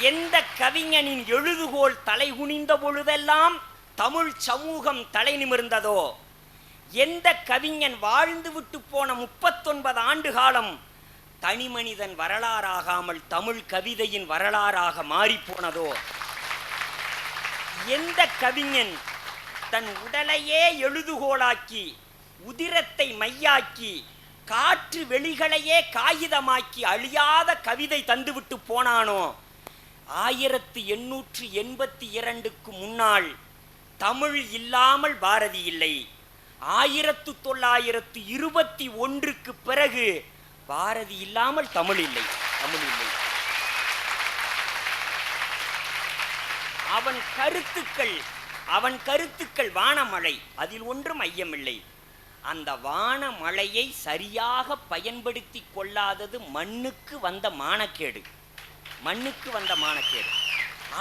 எந்த கவிஞனின் எழுதுகோல் தலை குனிந்த பொழுதெல்லாம் தமிழ் சமூகம் தலை நிமிர்ந்ததோ? எந்த கவிஞன் வாழ்ந்து விட்டு போன முப்பத்தொன்பது ஆண்டு காலம் தனி மனிதன் வரலாறாகாமல் தமிழ் கவிதையின் வரலாறாக மாறிப்போனதோ? எந்த கவிஞன் தன் உடலையே எழுதுகோலாக்கி உதிரத்தை மையாக்கி காற்று வெளிகளையே காகிதமாக்கி அழியாத கவிதை தந்துவிட்டு போனானோ? ஆயிரத்து எண்ணூற்று எண்பத்தி இரண்டுக்கு முன்னால் தமிழ் இல்லாமல் பாரதி இல்லை. ஆயிரத்து தொள்ளாயிரத்து இருபத்தி ஒன்றுக்கு பிறகு பாரதி இல்லாமல் தமிழ் இல்லை. தமிழ் இல்லை. அவன் கருத்துக்கள் அவன் கருத்துக்கள் வானமழை. அதில் ஒன்றும் ஐயமில்லை. அந்த வானமழையை சரியாக பயன்படுத்தி கொள்ளாதது மண்ணுக்கு வந்த மானக்கேடு. மண்ணுக்கு வந்த மானக்கேடு.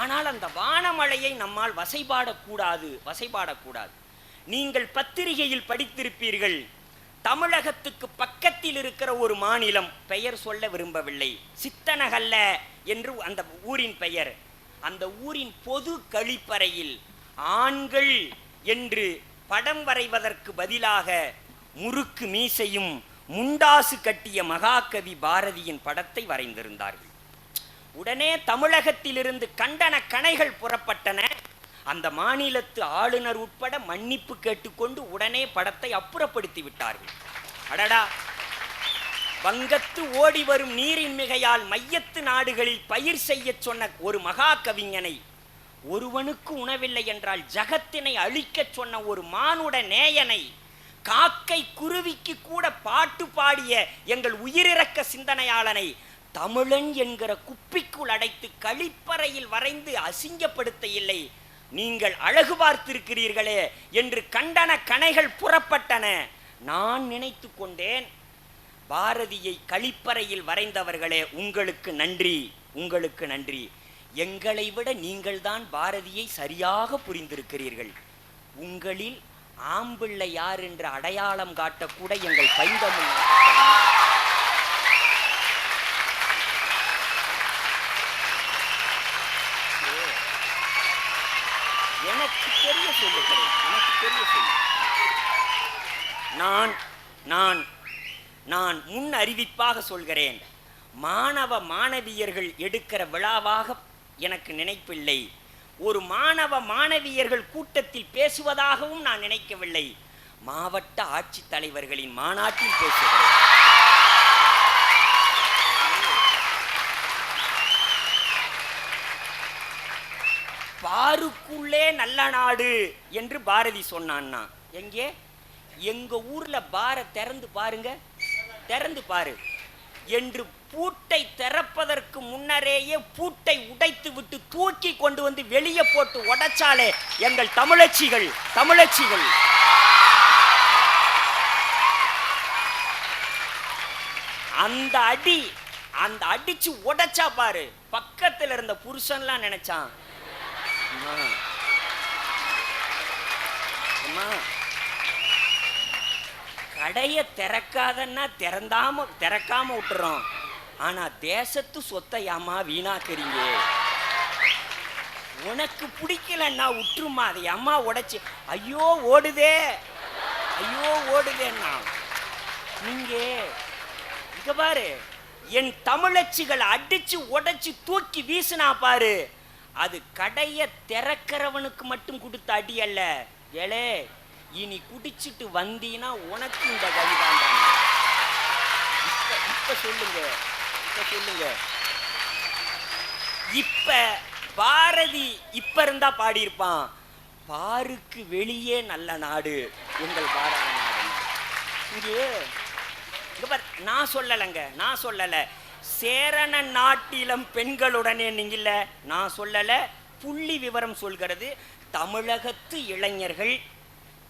ஆனால் அந்த வானமழையை நம்மால் வசைபாடக்கூடாது வசைபாடக்கூடாது. நீங்கள் பத்திரிகையில் படித்திருப்பீர்கள் தமிழகத்துக்கு பக்கத்தில் இருக்கிற ஒரு மாநிலம் பெயர் சொல்ல விரும்பவில்லை. சித்தனகல்ல என்று அந்த ஊரின் பெயர். அந்த ஊரின் பொது கழிப்பறையில் ஆண்கள் என்று படம் வரைவதற்கு பதிலாக முறுக்கு மீசையும் முண்டாசு கட்டிய மகாகவி பாரதியின் படத்தை வரைந்திருந்தார்கள். உடனே தமிழகத்திலிருந்து கண்டன கணைகள் புறப்பட்டன. அந்த மாநிலத்து ஆளுநர் உட்பட மன்னிப்பு கேட்டுக்கொண்டு உடனே படத்தை அப்புறப்படுத்தி விட்டார்கள். அடடா! வங்கத்து ஓடி வரும் நீரின் மிகையால் மையத்து நாடுகளில் பயிர் செய்யச் சொன்ன ஒரு மகா கவிஞனை ஒருவனுக்கு உணவில்லை என்றால் ஜகத்தினை அழிக்கச் சொன்ன ஒரு மானுட நேயனை காக்கை குருவிக்கு கூட பாட்டு பாடிய எங்கள் உயிரிறக்க சிந்தனையாளனை தமிழன் என்கிற குப்பிக்குள் அடைத்து கழிப்பறையில் வரைந்து அசிங்கப்படுத்த இல்லை நீங்கள் அழகு பார்த்திருக்கிறீர்களே என்று கண்டன கணைகள் புறப்பட்டன. நான் நினைத்து கொண்டேன் பாரதியை கழிப்பறையில் வரைந்தவர்களே உங்களுக்கு நன்றி உங்களுக்கு நன்றி. எங்களை விட நீங்கள்தான் பாரதியை சரியாக புரிந்திருக்கிறீர்கள். உங்களில் ஆம்பிள்ளை யார் என்ற அடையாளம் காட்டக்கூட எங்கள் பைந்தமிழ் எனக்கு தெரிய சொல்லுகிறேன் எனக்கு தெரிய சொல்லு நான் நான் நான் முன் அறிவிப்பாக சொல்கிறேன். மாணவ மாணவியர்கள் எடுக்கிற விழாவாக எனக்கு நினைப்பில்லை. ஒரு மாணவ மாணவியர்கள் கூட்டத்தில் பேசுவதாகவும் நான் நினைக்கவில்லை. மாவட்ட ஆட்சித்தலைவர்களின் மாநாட்டில் பேசுகிறேன். பாருக்குள்ளே நல்ல நாடு என்று பாரதி சொன்னான்னா எங்கே? எங்க ஊர்ல பார திறந்து பாருங்க. திறந்து பாரு. என்று பூட்டை திறப்பதற்கு முன்னரேயே பூட்டை உடைத்து விட்டு தூக்கி கொண்டு வந்து வெளியே போட்டு உடைச்சாலே எங்கள் தமிழச்சிகள் தமிழச்சிகள். அந்த அடி அந்த அடிச்சு உடைச்சா பாரு. பக்கத்துல இருந்த புருஷன்லாம் நினைச்சான். அம்மா. கடையை திறக்காதன்னா திறந்தாம திறக்காம விட்டுறோம். ஆனா தேசத்து சொத்தை ஏமா வீணாக்குறீங்க? உனக்கு பிடிக்கலன்னா விட்டுருமா? அதை அம்மா உடைச்சு? ஐயோ ஓடுதே. ஐயோ ஓடுதேன்னா. நீங்க இங்க பாரு. என் தமிழச்சிகளை அடிச்சு உடைச்சு தூக்கி வீசினா பாரு. அது கடைய திறக்கிறவனுக்கு மட்டும் கொடுத்த அடி அல்ல. ஏலே இனி குடிச்சிட்டு வந்தீனா உனக்கு இந்த கவிதான் இப்ப இப்ப சொல்லுங்க இப்ப சொல்லுங்க. இப்ப பாரதி இப்ப இருந்தா பாடியிருப்பான். பாருக்கு வெளியே நல்ல நாடு எங்கள் பாரத நாடு. இங்கே நான் சொல்லலைங்க நான் சொல்லல. சேரண நாட்டிலம் பெண்களுடனே நீங்கல்ல நான் சொல்லல புள்ளி விவரம் சொல்கிறது தமிழகத்து இளைஞர்கள்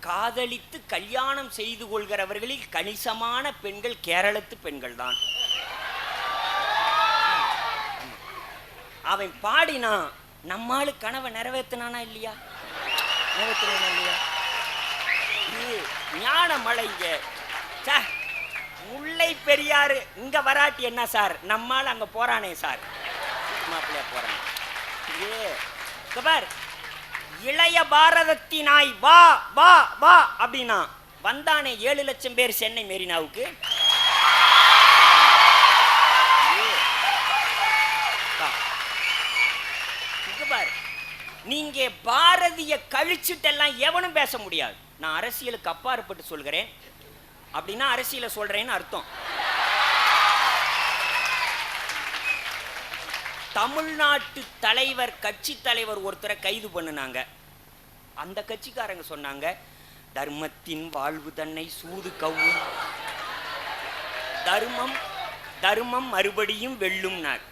காதலித்து கல்யாணம் செய்து கொள்கிறவர்களில் கணிசமான பெண்கள் கேரளத்து பெண்கள் தான் அவன் பாடினான் நம்மாளு கனவை நிறைவேற்றினானா இல்லையா? நிறைவேற்றினானா இல்லையா? ஞான மலைங்க. முல்லை பெரியாறு இங்க வராட்டி என்ன சார்? நம்மால் அங்க போறானே சார். மாப்பிள்ளையா போறான். ஏ, பார். இளைய பாரதத்தினாய் வா வா வா அப்படின்னா வந்தானே ஏழு லட்சம் பேர் சென்னை மெரினாவுக்கு. ஏ, நீங்க பாரதிய கழிச்சிட்டெல்லாம் எவனும் பேச முடியாது. நான் அரசியலுக்கு அப்பாற்பட்டு சொல்கிறேன். அப்படின்னா அரசியலை சொல்றேன்னு அர்த்தம். தமிழ்நாட்டு தலைவர் கட்சி தலைவர் ஒருத்தரை கைது பண்ணுனாங்க. அந்த கட்சிக்காரங்க சொன்னாங்க தர்மத்தின் வாழ்வு தன்னை சூது கவ்வும். தர்மம் தர்மம் மறுபடியும் வெல்லும்னார்.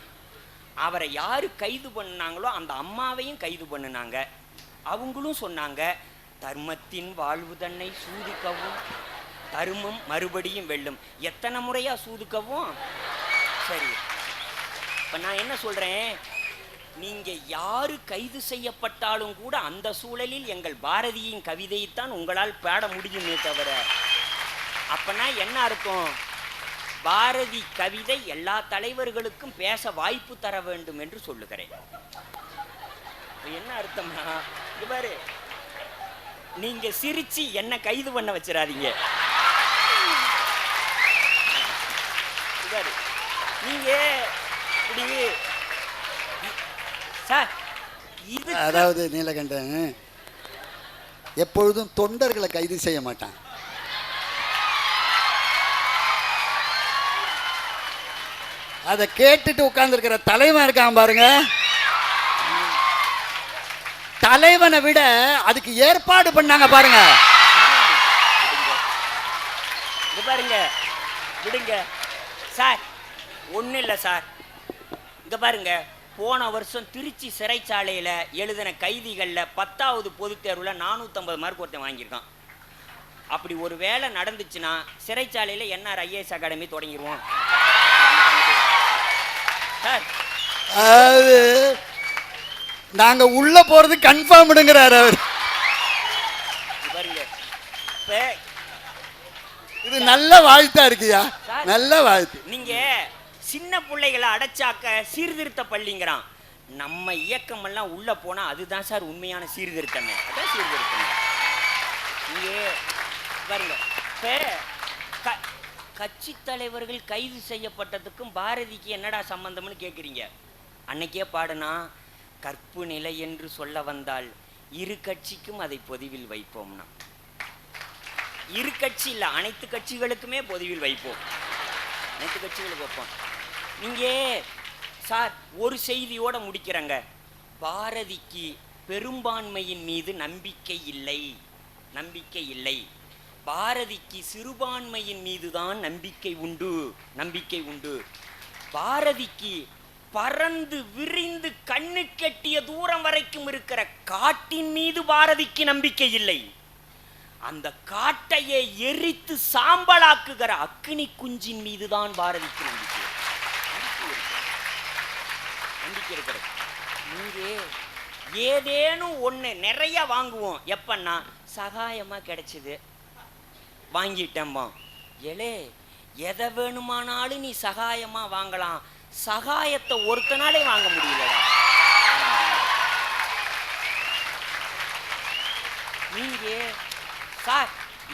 அவரை யாரு கைது பண்ணாங்களோ அந்த அம்மாவையும் கைது பண்ணுனாங்க. அவங்களும் சொன்னாங்க தர்மத்தின் வாழ்வு தன்னை சூது கவ்வும். தர்மம் மறுபடியும் வெல்லும். எத்தனை முறையா சூது கவ்வும்? சரி. இப்ப நான் என்ன சொல்றேன்? நீங்க யாரு கைது செய்யப்பட்டாலும் கூட அந்த சூழலில் எங்கள் பாரதியின் கவிதையைத்தான் உங்களால் பாட முடியுமே தவிர. அப்பனா என்ன அர்த்தம்? பாரதி கவிதை எல்லா தலைவர்களுக்கும் பேச வாய்ப்பு தர வேண்டும் என்று சொல்லுகிறேன். என்ன அர்த்தம்னா இது பாரு. நீங்க சிரிச்சு என்ன கைது பண்ண வச்சிடாதீங்க. நீங்க இப்படி சார் இது அதாவது நீலகண்டன் எப்பொழுதும் தொண்டர்களை கைது செய்ய மாட்டான். அதை கேட்டுட்டு உட்கார்ந்துருக்கிற தலைவன் இருக்கான் பாருங்க. தலைவனை விட அதுக்கு ஏற்பாடு பண்ணாங்க பாருங்க. பாருங்க விடுங்க. சார் ஒன்றும் இல்லை சார். இங்க பாருங்க. போன வருஷம் திருச்சி சிறைச்சாலையில் எழுதின கைதிகளில் பத்தாவது பொதுத் தேர்வில் நானூற்றம்பது மார்க் ஒருத்தன் வாங்கியிருக்கான். அப்படி ஒரு வேலை நடந்துச்சுன்னா சிறைச்சாலையில் என்ஆர் ஐஏஎஸ் அகாடமி தொடங்கிடுவோம் சார். அதாவது நாங்க உள்ள போறது கன்ஃபார்ம்டுங்கிறாரு அவர். பாருங்க. இப்போ இது நல்ல வாழ்த்தா இருக்குயா? நல்ல வாழ்த்து. நீங்க சின்ன பிள்ளைகளை அடைச்சாக்க சீர்திருத்த பள்ளிங்கிறான். நம்ம இயக்கம் எல்லாம் உள்ள போனா அதுதான் சார் உண்மையான சீர்திருத்தமே. அதான் சீர்திருத்தமே. இங்கே பாருங்க. க- கட்சி தலைவர்கள் கைது செய்யப்பட்டதுக்கும் பாரதிக்கு என்னடா சம்பந்தம்னு கேட்குறீங்க அன்னைக்கே பாடுனா கற்பு நிலை என்று சொல்ல வந்தால் இரு கட்சிக்கும் அதை பொதுவில் வைப்போம்னா. இரு கட்சி இல்ல அனைத்து கட்சிகளுக்குமே பொதுவில் வைப்போம். அனைத்து கட்சிகளுக்கு வைப்போம். இங்கே சார் ஒரு செய்தியோட முடிக்கிறேங்க. பாரதிக்கு பெரும்பான்மையின் மீது நம்பிக்கை இல்லை. நம்பிக்கை இல்லை. பாரதிக்கு சிறுபான்மையின் மீதுதான் நம்பிக்கை உண்டு. நம்பிக்கை உண்டு. பாரதிக்கு பறந்து விரிந்து கண்ணு கட்டிய தூரம் வரைக்கும் இருக்கிற காட்டின் மீது பாரதிக்கு நம்பிக்கை இல்லை. அந்த காட்டையே எரித்து சாம்பலாக்குகிற அக்னி குஞ்சின் மீதுதான் பாரதிக்கு நம்பிக்கை. நம்பிக்கை இருக்கிறது ஏதேனும் ஒன்று நிறைய வாங்குவோம். எப்பன்னா சகாயமா கிடைச்சது. வாங்கிட்டேம்பா ஏலே எதை வேணுமானாலும் நீ சகாயமா வாங்கலாம். சகாயத்தை ஒருத்தனாலே வாங்க முடியலடா. நீங்க சார்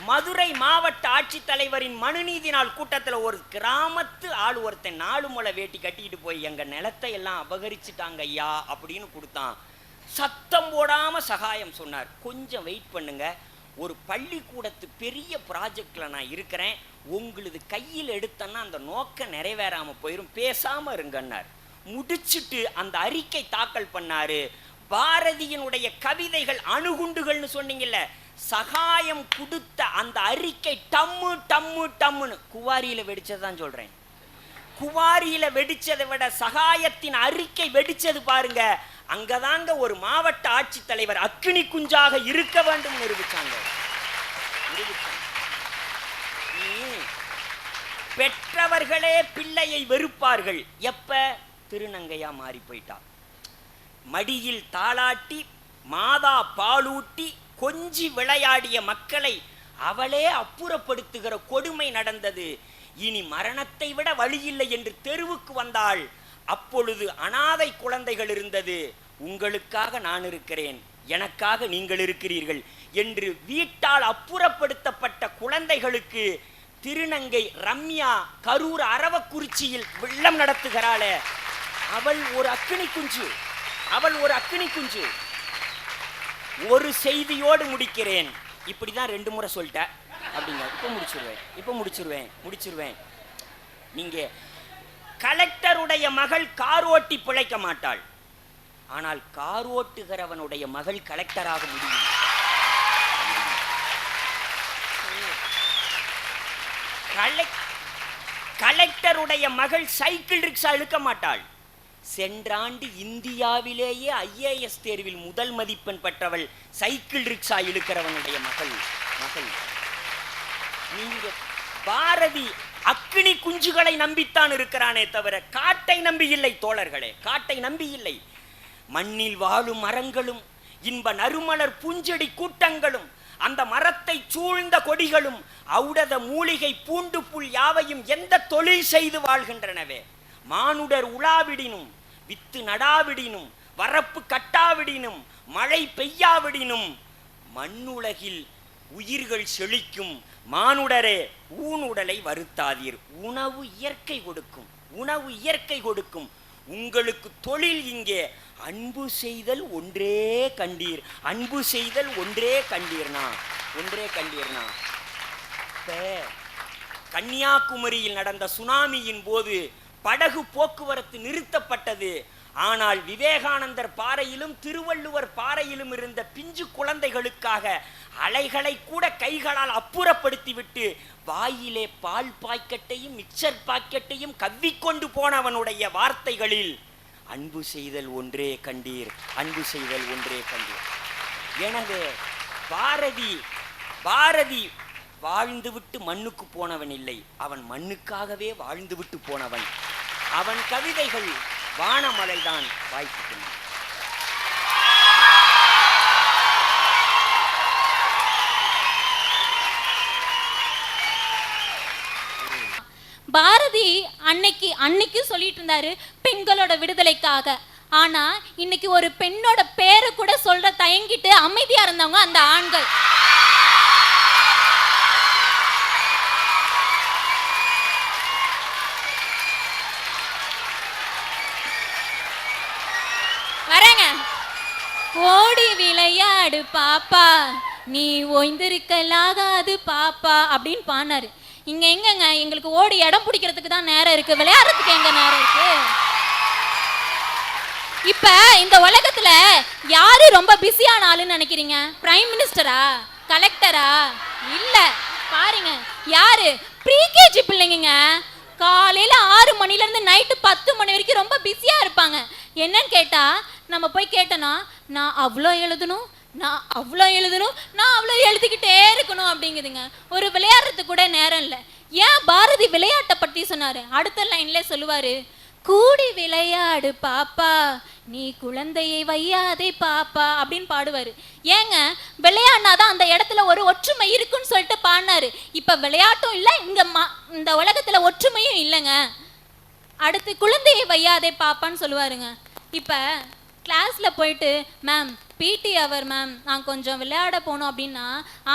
மதுரை மாவட்ட ஆட்சித்தலைவரின் மனுநீதி நாள் கூட்டத்தில் ஒரு கிராமத்து ஆள் ஒருத்தன் நாலு முளை வேட்டி கட்டிக்கிட்டு போய் எங்க நிலத்தை எல்லாம் அபகரிச்சுட்டாங்க ஐயா அப்படின்னு கொடுத்தான். சத்தம் போடாம சகாயம் சொன்னார். கொஞ்சம் வெயிட் பண்ணுங்க. ஒரு பள்ளிக்கூடத்து பெரிய ப்ராஜெக்டில் நான் இருக்கிறேன். உங்களது கையில் எடுத்தேன்னா அந்த நோக்கம் நிறைவேறாமல் போயிடும் பேசாமல் இருங்கன்னார். முடிச்சுட்டு அந்த அறிக்கை தாக்கல் பண்ணாரு. பாரதியினுடைய கவிதைகள் அணுகுண்டுகள்னு சொன்னீங்கல்ல சகாயம் கொடுத்த அந்த அறிக்கை டம்மு டம்மு டம்முன்னு குவாரியில வெடிச்சதான் சொல்றேன். குவாரியில வெடிச்சதை விட சகாயத்தின் அறிக்கை வெடிச்சது பாருங்க. அங்கதாங்க ஒரு மாவட்ட ஆட்சித்தலைவர் அக்கினி குஞ்சாக இருக்க வேண்டும் நிரூபிச்சாங்க. பெற்றவர்களே பிள்ளையை வெறுப்பார்கள். எப்ப? திருநங்கையா மாறி போயிட்டா. மடியில் தாளாட்டி மாதா பாலூட்டி கொஞ்சி விளையாடிய மக்களை அவளே அப்புறப்படுத்துகிற கொடுமை நடந்தது. இனி மரணத்தை விட வழியில்லை என்று தெருவுக்கு வந்தாள். அப்பொழுது அனாதை குழந்தைகள் இருந்தது. உங்களுக்காக நான் இருக்கிறேன். எனக்காக நீங்கள் இருக்கிறீர்கள் என்று வீட்டால் அப்புறப்படுத்தப்பட்ட குழந்தைகளுக்கு திருநங்கை ரம்யா கரூர் அரவக்குறிச்சியில் வெள்ளம் நடத்துகிறாளே. அவள் ஒரு அக்கினி குஞ்சு. அவள் ஒரு அக்கினி குஞ்சு. ஒரு செய்தியோடு முடிக்கிறேன். இப்படி தான் ரெண்டு முறை சொல்லிட்டேன் அப்படிங்க. இப்போ முடிச்சிருவேன் இப்போ முடிச்சிருவேன் முடிச்சிருவேன். நீங்கள் கலெக்டருடைய மகள் கார் ஓட்டி பிழைக்க மாட்டாள். ஆனால் கார் ஓட்டுகிறவனுடைய மகள் கலெக்டராக முடியும். கலெக்டருடைய மகள் சைக்கிள் ரிக்ஷா இழுக்க மாட்டாள். சென்றாண்டு இந்தியாவிலேயே ஐஏஎஸ் தேர்வில் முதல் மதிப்பெண் பெற்றவள் சைக்கிள் ரிக்ஷா இழுக்கிறவனுடைய மகள். மகள். நீங்க பாரதி அக்னி குஞ்சுகளை நம்பித்தான் இருக்கிறானே தவிர காட்டை நம்பி இல்லை தோழர்களே காட்டை நம்பி இல்லை. மண்ணில் வாழும் மரங்களும் இன்ப நறுமலர் பூஞ்செடி கூட்டங்களும் அந்த மரத்தை சூழ்ந்த கொடிகளும் அவுடத மூலிகை பூண்டு புல் யாவையும் எந்த தொழில் செய்து வாழ்கின்றனவே? மானுடர் உலாவிடினும் வித்து நடாவிடினும் வரப்பு கட்டாவிடினும் மழை பெய்யாவிடினும் மண்ணுலகில் உயிர்கள் செழிக்கும் மானுடரே ஊனுடலை வருத்தாதீர். உணவு இயற்கை கொடுக்கும் உணவு இயற்கை கொடுக்கும். உங்களுக்கு தொழில் இங்கே அன்பு செய்தல் ஒன்றே கண்டீர். அன்பு செய்தல் ஒன்றே கண்டீர்னா ஒன்றே கண்டீர்னா. இப்ப கன்னியாகுமரியில் நடந்த சுனாமியின் போது படகு போக்குவரத்து நிறுத்தப்பட்டது. ஆனால் விவேகானந்தர் பாறையிலும் திருவள்ளுவர் பாறையிலும் இருந்த பிஞ்சு குழந்தைகளுக்காக அலைகளை கூட கைகளால் அப்புறப்படுத்திவிட்டு வாயிலே பால் பாக்கெட்டையும் மிக்சர் பாக்கெட்டையும் கவ்விக்கொண்டு போனவனுடைய வார்த்தைகளில் அன்பு செய்தல் ஒன்றே கண்டீர் அன்பு செய்தல் ஒன்றே கண்டீர். எனவே பாரதி பாரதி வாழ்ந்துவிட்டு மண்ணுக்கு போனவன் இல்லை. அவன் மண்ணுக்காகவே வாழ்ந்துவிட்டு போனவன். அவன் கவிதைகள் வானமலைதான் வாய்ப்பு பாரதி அன்னைக்கு அன்னைக்கு சொல்லிட்டு இருந்தாரு பெண்களோட விடுதலைக்காக. ஆனா இன்னைக்கு ஒரு பெண்ணோட பேரை கூட சொல்ற தயங்கிட்டு அமைதியா இருந்தவங்க அந்த ஆண்கள். பாடு பாப்பா. நீ ஓய்ந்திருக்கலாகாது பாப்பா அப்படின்னு பாடினாரு. இங்க எங்கங்க? எங்களுக்கு ஓடி இடம் பிடிக்கிறதுக்கு தான் நேரம் இருக்கு. விளையாடுறதுக்கு எங்க நேரம் இருக்கு? இப்ப இந்த உலகத்துல யாரு ரொம்ப பிஸியான ஆளுன்னு நினைக்கிறீங்க? பிரைம் மினிஸ்டரா கலெக்டரா இல்ல. பாருங்க. யாரு? ப்ரீகேஜி பிள்ளைங்க காலையில ஆறு மணில இருந்து நைட்டு பத்து மணி வரைக்கும் ரொம்ப பிஸியா இருப்பாங்க. என்னன்னு கேட்டா நம்ம போய் கேட்டோன்னா நான் அவ்வளோ எழுதணும் நான் அவ்வளோ எழுதணும் நான் அவ்வளோ எழுதிக்கிட்டே இருக்கணும் அப்படிங்குதுங்க. ஒரு விளையாடுறதுக்கு கூட நேரம் இல்லை. ஏன் பாரதி விளையாட்டை பற்றி சொன்னார்? அடுத்த லைன்ல சொல்லுவார் கூடி விளையாடு பாப்பா நீ குழந்தையை வையாதே பாப்பா அப்படின்னு பாடுவார். ஏங்க விளையாடினாதான் அந்த இடத்துல ஒரு ஒற்றுமை இருக்குன்னு சொல்லிட்டு பாடினாரு. இப்போ விளையாட்டும் இல்லை இங்கே மா இந்த உலகத்தில் ஒற்றுமையும் இல்லைங்க. அடுத்து குழந்தையை வையாதே பாப்பான்னு சொல்லுவாருங்க. இப்போ கிளாஸில் போயிட்டு மேம் பிடி அவர் மேம் நான் கொஞ்சம் விளையாட போகணும் அப்படின்னா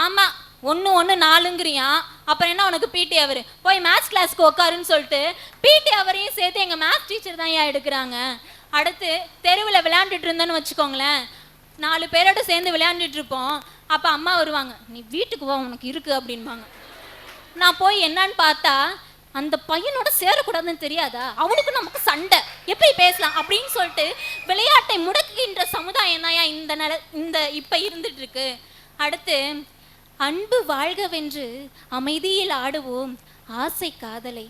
ஆமாம் ஒன்று ஒன்று நாலுங்கிறியா? அப்புறம் என்ன உனக்கு பிடி அவர் போய் மேத்ஸ் கிளாஸ்க்கு உட்காருன்னு சொல்லிட்டு பிடி அவரையும் சேர்த்து எங்கள் மேத்ஸ் டீச்சர் தான் ஏன் எடுக்கிறாங்க? அடுத்து தெருவில் விளையாண்டுட்டு இருந்தேன்னு வச்சுக்கோங்களேன். நாலு பேரோட சேர்ந்து விளையாண்டுட்டு இருப்போம். அப்போ அம்மா வருவாங்க நீ வீட்டுக்கு வா உனக்கு இருக்கு அப்படின்பாங்க. நான் போய் என்னன்னு பார்த்தா அந்த பையனோட சேரக்கூடாதுன்னு தெரியாதா? அவனுக்கு நமக்கு சண்டை. எப்படி பேசலாம் அப்படின்னு சொல்லிட்டு விளையாட்டை முடக்குகின்ற சமுதாயம் தான் இந்த நில இந்த இப்போ இருந்துட்டு இருக்கு அடுத்து அன்பு வாழ்கவென்று அமைதியில் ஆடுவோம் ஆசை காதலை.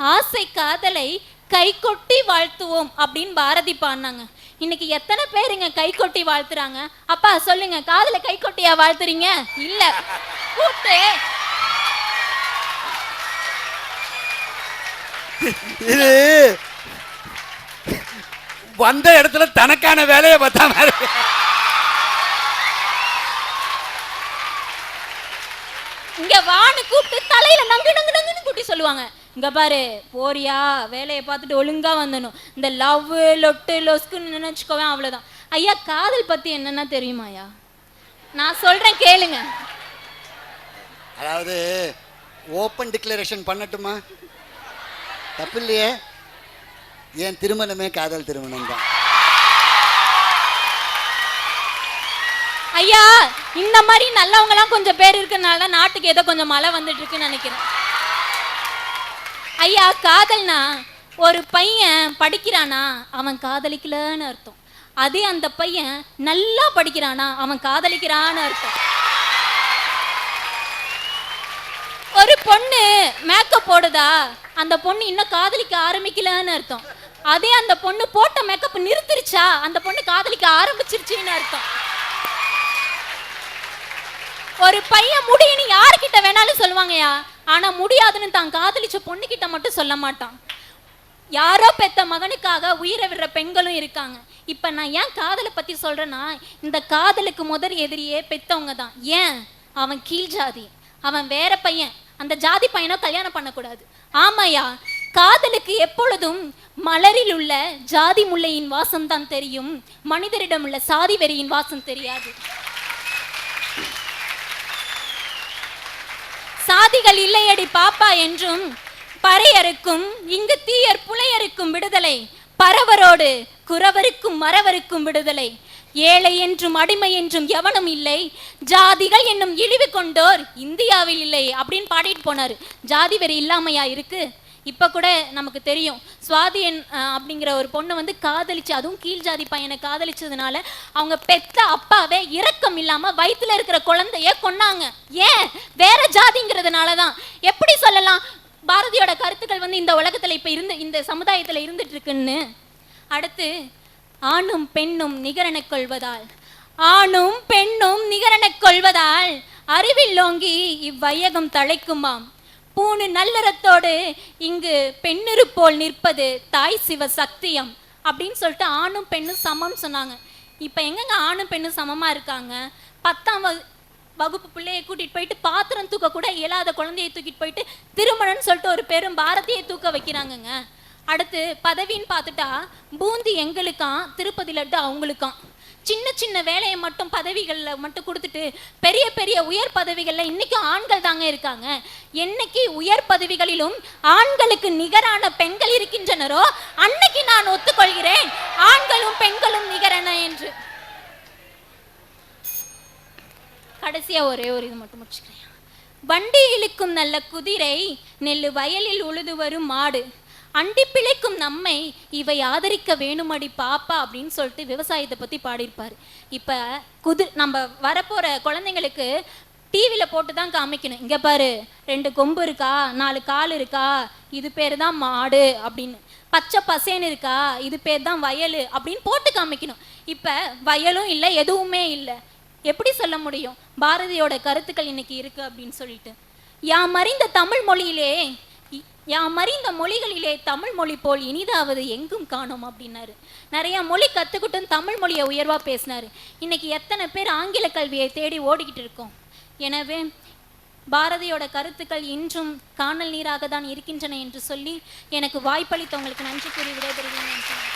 ஆசை காதலை கை கொட்டி வாழ்த்துவோம் அப்படின்னு பாரதி பாடினாங்க. இன்னைக்கு எத்தனை பேருங்க கை கொட்டி வாழ்த்துறாங்க? அப்பா சொல்லுங்க காதலை கை கொட்டியா வாழ்த்துறீங்க? இல்ல. கூட்டு இது வந்த இடத்துல தனக்கான வேலையை பார்த்தா மாதிரி. இங்க வான்னு கூப்பிட்டு தலையில நங்கு நங்கு நங்குன்னு கூட்டி சொல்லுவாங்க. இங்க பாரு போறியா? வேலையை பார்த்துட்டு ஒழுங்கா வந்துடணும் இந்த லவ் லொட்டு லொஸ்குன்னு நினைச்சுக்கோவேன் அவ்வளவுதான். ஐயா காதல் பத்தி என்னன்னா தெரியுமாயா நான் சொல்றேன் கேளுங்க. அதாவது ஓப்பன் டிக்ளரேஷன் பண்ணட்டுமா? தப்பு இல்லையே என் திருமணமே காதல் திருமணம் தான்? ஐயா இந்த மாதிரி நல்லவங்கலாம் கொஞ்சம் பேர் இருக்கனால நாட்டுக்கு ஏதோ கொஞ்சம் மழை வந்துட்டு இருக்குன்னு நினைக்கிறேன். ஐயா காதல்னா ஒரு பையன் படிக்கிறானா அவன் காதலிக்கலன்னு அர்த்தம். அதே அந்த பையன் நல்லா படிக்கிறானா அவன் காதலிக்கிறான்னு அர்த்தம். ஒரு பொண்ணு மேக்கப் போடுதா அந்த பொண்ணு இன்னும் காதலிக்க ஆரம்பிக்கலன்னு அர்த்தம். அதே அந்த பொண்ணு போட்ட மேக்கப் நிறுத்திருச்சா? அந்த பொண்ணு காதலிக்க ஆரம்பிச்சிருச்சுன்னு அர்த்தம். ஒரு பையன் முடியுன்னு யாருக்கிட்ட வேணாலும் சொல்லுவாங்கயா ஆனா முடியாதுன்னு தான் காதலிச்ச பொண்ணுகிட்ட மட்டும் சொல்ல மாட்டான். யாரோ பெத்த மகனுக்காக உயிரை விடுற பெண்களும் இருக்காங்க. இப்ப நான் ஏன் காதலை பத்தி சொல்றேன்னா இந்த காதலுக்கு முதல் எதிரியே பெத்தவங்க தான். ஏன்? அவன் கீழ் ஜாதி. அவன் வேற பையன். அந்த ஜாதி பையனை கல்யாணம் பண்ணக்கூடாது. ஆமாயா காதலுக்கு எப்பொழுதும் மலரில் உள்ள ஜாதி முல்லையின் வாசம் தான் தெரியும். மனிதரிடம் உள்ள சாதி வெறியின் வாசம் தெரியாது. சாதிகள் இல்லையடி பாப்பா என்றும் பறையருக்கும் இங்கு தீயர் புலையருக்கும் விடுதலை பரவரோடு குறவருக்கும் மறவருக்கும் விடுதலை. ஏழை என்றும் அடிமை என்றும் எவனும் இல்லை. ஜாதிகள் என்னும் இழிவு கொண்டோர் இந்தியாவில் இல்லை அப்படின்னு பாடிட்டு போனார். ஜாதி வெறி இல்லாமையா இருக்கு? இப்போ கூட நமக்கு தெரியும். சுவாதி என் அப்படிங்கிற ஒரு பொண்ணை வந்து காதலிச்சு அதுவும் கீழ் ஜாதி பையனை காதலிச்சதுனால அவங்க பெத்த அப்பாவே இரக்கம் இல்லாமல் வயிற்றுல இருக்கிற குழந்தைய கொன்னாங்க. ஏன்? வேற ஜாதிங்கிறதுனால தான் எப்படி சொல்லலாம்? பாரதியோட கருத்துக்கள் வந்து இந்த உலகத்தில் இப்போ இருந்து இந்த சமுதாயத்தில் இருந்துட்டு இருக்குன்னு. அடுத்து ஆணும் பெண்ணும் நிகரனை கொள்வதால். ஆணும் பெண்ணும் நிகரனை கொள்வதால் அறிவில் லோங்கி இவ்வையகம் தழைக்குமாம். பூணு நல்லறத்தோடு இங்கு பெண்ணிரு போல் நிற்பது தாய் சிவ சக்தியம் அப்படின்னு சொல்லிட்டு ஆணும் பெண்ணும் சமம் சொன்னாங்க. இப்போ எங்கெங்க ஆணும் பெண்ணும் சமமா இருக்காங்க? பத்தாம் வகுப்பு பிள்ளையை கூட்டிட்டு போயிட்டு பாத்திரம் தூக்க கூட இயலாத குழந்தையை தூக்கிட்டு போயிட்டு திருமணம்னு சொல்லிட்டு ஒரு பெரும் பாரதியை தூக்க வைக்கிறாங்கங்க. அடுத்து பதவின்னு பார்த்துட்டா பூந்தி எங்களுக்காம் திருப்பதி லட்டு அவங்களுக்காம். சின்ன சின்ன வேலையை மட்டும் பதவிகளில் மட்டும் கொடுத்துட்டு பெரிய பெரிய உயர் பதவிகளில் இன்னைக்கும் ஆண்கள் தாங்க இருக்காங்க. என்னைக்கு உயர் பதவிகளிலும் ஆண்களுக்கு நிகரான பெண்கள் இருக்கின்றனரோ அன்னைக்கு நான் ஒத்துக்கொள்கிறேன். ஆண்களும் பெண்களும் நிகரென என்று. கடைசியா ஒரே ஒரு இது மட்டும் முடிச்சுக்கிறேன். வண்டி இழுக்கும் நல்ல குதிரை நெல்லு வயலில் உழுது வரும் மாடு. அண்டி பிழைக்கும் நம்மை இவை ஆதரிக்க வேணுமடி பாப்பா அப்படின்னு சொல்லிட்டு விவசாயத்தை பத்தி பாடியிருப்பார். இப்ப குதிர் நம்ம வரப்போற குழந்தைங்களுக்கு டிவியில் போட்டு தான் காமிக்கணும். இங்க பாரு ரெண்டு கொம்பு இருக்கா நாலு கால் இருக்கா இது பேர் தான் மாடு அப்படின்னு. பச்சை பசேன்னு இருக்கா இது பேர் தான் வயல் அப்படின்னு போட்டு காமிக்கணும். இப்ப வயலும் இல்லை எதுவுமே இல்லை. எப்படி சொல்ல முடியும்? பாரதியோட கருத்துக்கள் இன்னைக்கு இருக்கு அப்படின்னு சொல்லிட்டு. யாம் அறிந்த தமிழ் மொழியிலே யாம் அறிந்த மொழிகளிலே தமிழ் மொழி போல் இனிதாவது எங்கும் காணோம் அப்படின்னாரு. நிறைய மொழி கற்றுக்கிட்டும் தமிழ் மொழியை உயர்வாக பேசினார். இன்னைக்கு எத்தனை பேர் ஆங்கில கல்வியை தேடி ஓடிக்கிட்டு இருக்கோம். எனவே பாரதியோட கருத்துக்கள் இன்றும் காணல் நீராக தான் இருக்கின்றன என்று சொல்லி எனக்கு வாய்ப்பளித்தவங்களுக்கு நன்றி கூறி விடைபெறுகிறேன். நன்றி.